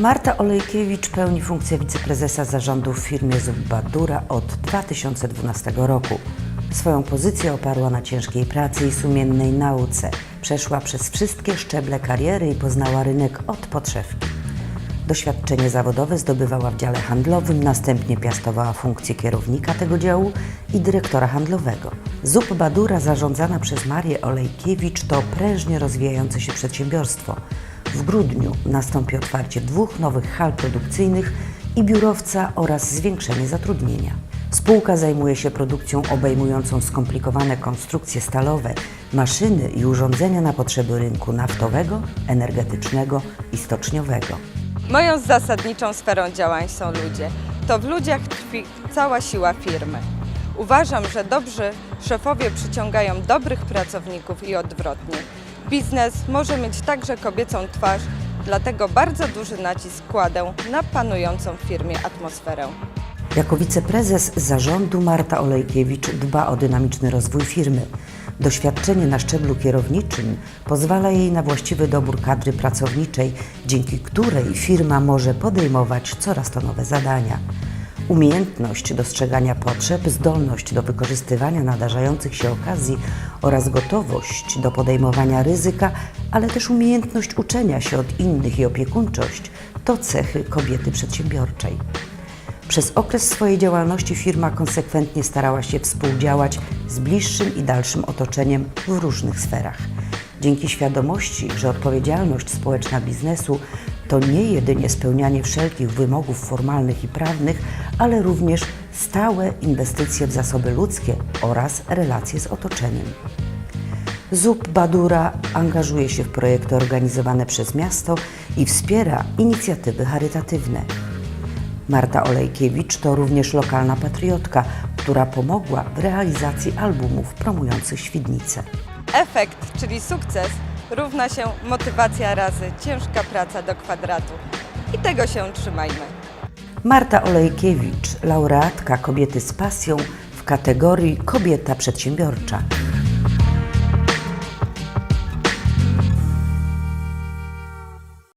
Marta Olejkiewicz pełni funkcję wiceprezesa zarządu w firmie Zubbadura od 2012 roku. Swoją pozycję oparła na ciężkiej pracy i sumiennej nauce. Przeszła przez wszystkie szczeble kariery i poznała rynek od podszewki. Doświadczenie zawodowe zdobywała w dziale handlowym, następnie piastowała funkcję kierownika tego działu i dyrektora handlowego. ZUP Badura zarządzana przez Marię Olejkiewicz to prężnie rozwijające się przedsiębiorstwo. W grudniu nastąpi otwarcie dwóch nowych hal produkcyjnych i biurowca oraz zwiększenie zatrudnienia. Spółka zajmuje się produkcją obejmującą skomplikowane konstrukcje stalowe, maszyny i urządzenia na potrzeby rynku naftowego, energetycznego i stoczniowego. Moją zasadniczą sferą działań są ludzie. To w ludziach tkwi cała siła firmy. Uważam, że dobrzy szefowie przyciągają dobrych pracowników i odwrotnie. Biznes może mieć także kobiecą twarz, dlatego bardzo duży nacisk kładę na panującą w firmie atmosferę. Jako wiceprezes zarządu Marta Olejkiewicz dba o dynamiczny rozwój firmy. Doświadczenie na szczeblu kierowniczym pozwala jej na właściwy dobór kadry pracowniczej, dzięki której firma może podejmować coraz to nowe zadania. Umiejętność dostrzegania potrzeb, zdolność do wykorzystywania nadarzających się okazji oraz gotowość do podejmowania ryzyka, ale też umiejętność uczenia się od innych i opiekuńczość to cechy kobiety przedsiębiorczej. Przez okres swojej działalności firma konsekwentnie starała się współdziałać z bliższym i dalszym otoczeniem w różnych sferach. Dzięki świadomości, że odpowiedzialność społeczna biznesu to nie jedynie spełnianie wszelkich wymogów formalnych i prawnych, ale również stałe inwestycje w zasoby ludzkie oraz relacje z otoczeniem. ZUP Badura angażuje się w projekty organizowane przez miasto i wspiera inicjatywy charytatywne. Marta Olejkiewicz to również lokalna patriotka, która pomogła w realizacji albumów promujących Świdnicę. Efekt, czyli sukces, równa się motywacja razy ciężka praca do kwadratu. I tego się trzymajmy. Marta Olejkiewicz, laureatka Kobiety z pasją w kategorii Kobieta przedsiębiorcza.